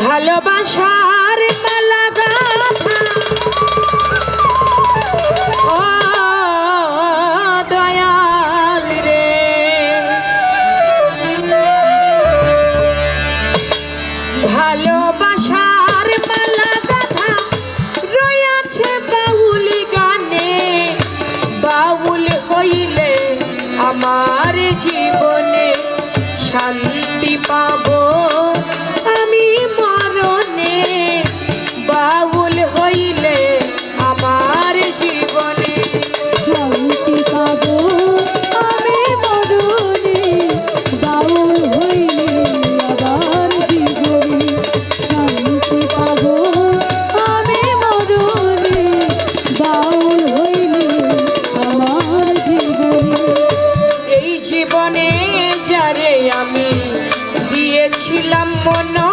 ভালোবাসার মালা মনো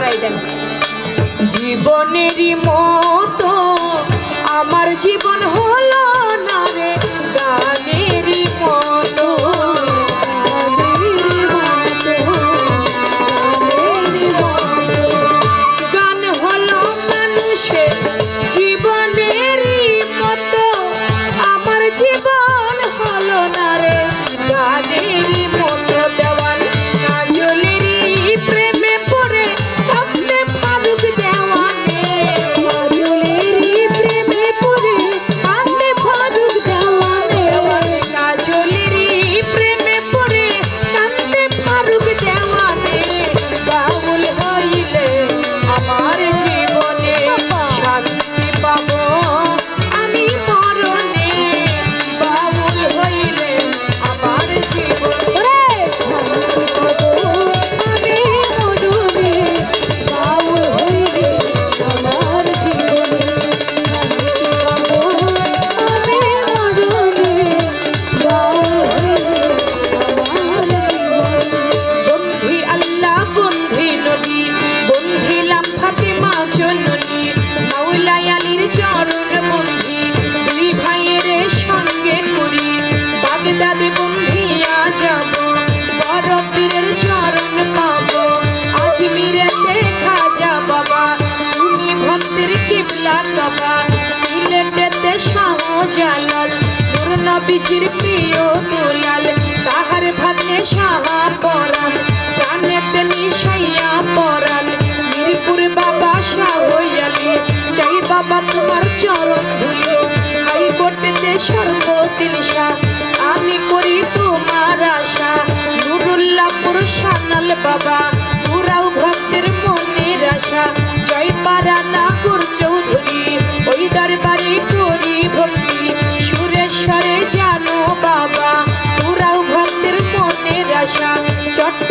দাঁড়াই দেন। জীবনেরই মতো আমার জীবন হলো না গান জীবন বিছির প্রিয় দুলাল, তাহার ভাগ্নে সাহা পরাণ প্রাণেতে মিশাইয়া পরাণ মিরপুর বাবা শাহ চাই বাবা তোমার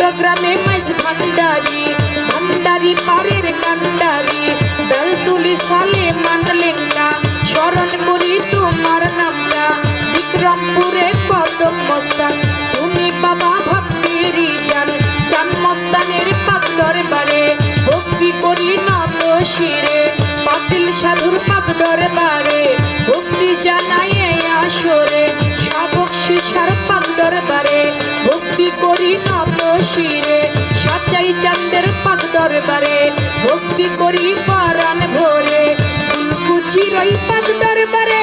চট্টগ্রামে মাইজ ভান্ডারি ভান্ডারি পারের কান্ডারি বেলতুলি সালে মানলেঙ্গা স্মরণ করি তোমার নামটা বিক্রমপুরে কদম মস্তান তুমি বাবা ভক্তির চান চান মস্তানের পাক দরবারে ভক্তি করি নত শিরে পাতিল সাধুর পাক দরবারে ভক্তি জানাই আসরে শাবক শিশার পাক দরবারে ভক্তি করি নত শিরে সাচাই চান্দের পাক দরবারে, ভক্তি করি পরাণ ভরে। ফুলকুচির ওই পাক দরবারে,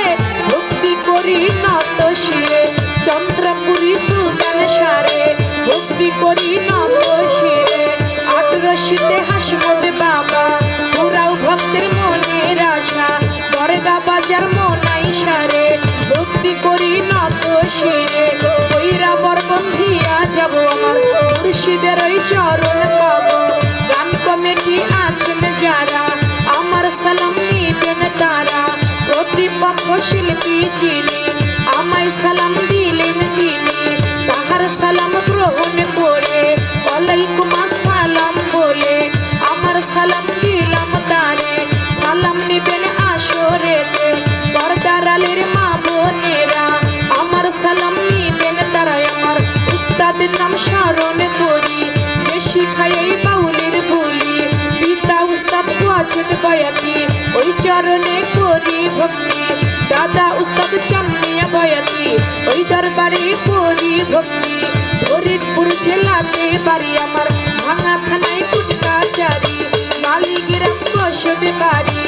ভক্তি করি নত শিরে। চন্দ্রপুরী সুলতান সারে, ভক্তি করি নত শিরে। আটরশিতে হাসমত বাবা, পুরাও ভক্তের মনের আশা। দরগা বাজার মনাই সারে, ভক্তি করি নত শিরে। ওইরা বরবন্ধিয়া যাব আমার মুর্শিদের ওই চরণ পাব। গান কমিটি আছেন যারা? আমার সালাম নিবেন তারা। প্রতিপক্ষ শিল্পী যিনি বয়াতি ওই চরণে করি ভক্তি। দাদা উস্তাদ চামিয়া বয়াতি ওই দরবারে করি ভক্তি। ফরিদপুর ছেলাতে বাড়ি আমার, ভাঙা থানায় কুটকা চারি মালিগ্রাম বসবে বাড়ি